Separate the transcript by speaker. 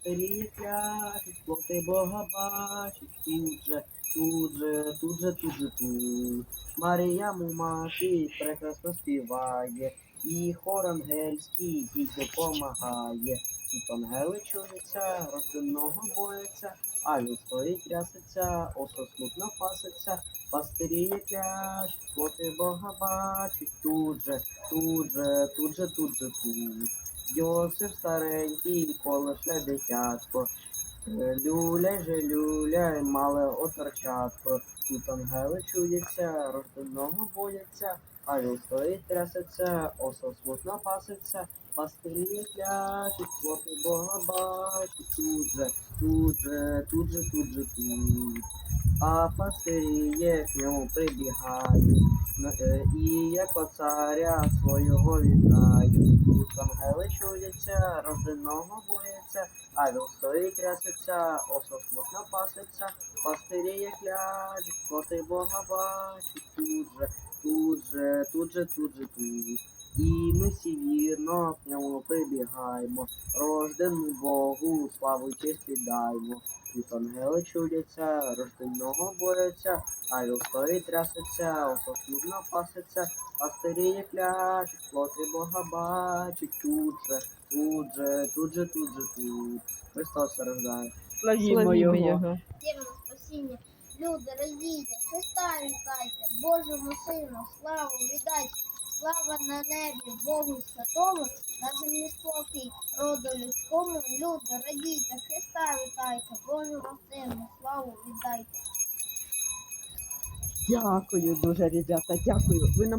Speaker 1: Старіє кляшуть, плоти Бога бачить, тут же, тут же, тут же, тут же, тут. Марія му мати прекрасно співає, і хор ангельський їй допомагає. Тут ангели чуються, рожденого бояться, а він стоїть трясеться, осо смутно паситься, пастиріє кляш, плоти Бога бачить, тут же, тут же, тут же, тут же, тут. Йосип старенький, полошле дитятко. Е, Люля же люля, мале оторчатко. Тут ангели чуються, рожденого бояться, а стоїть трясеться, осо смутно паситься, пастирі кляшуть, плоти Бога бачить, тут же, тут же, тут же, тут же, тут. А пастиріє к ньому прибігають, е, і як от царя свого вітають. Тут ангели чуються, рожденого бояться, а стоїть трясеться, осо смутно паситься, пастиріє кляч, плоти Бога бачить, тут же, тут же, тут же, тут же, тут. І ми всі вірно к ньому прибігаємо, рождену Богу, славу і честь віддаймо. Тут ангели чудяться, рожденого бояться, а стоїть трясеться, осо смутно паситься, пастиріє кляч, плоти Бога бачить, тут же, тут же, тут же, тут же, тут. Христос рождає.
Speaker 2: Славімо його.
Speaker 3: Тема спасіння. Люди, радійте, Христа вітайте, Божому Сину, славу віддайте, слава на небі, Богу святому, на землі спокій, роду людському. Люди, радійте, Христа вітайте, Божому Сину, славу віддайте.
Speaker 2: Дякую дуже, ребята, дякую. Ви на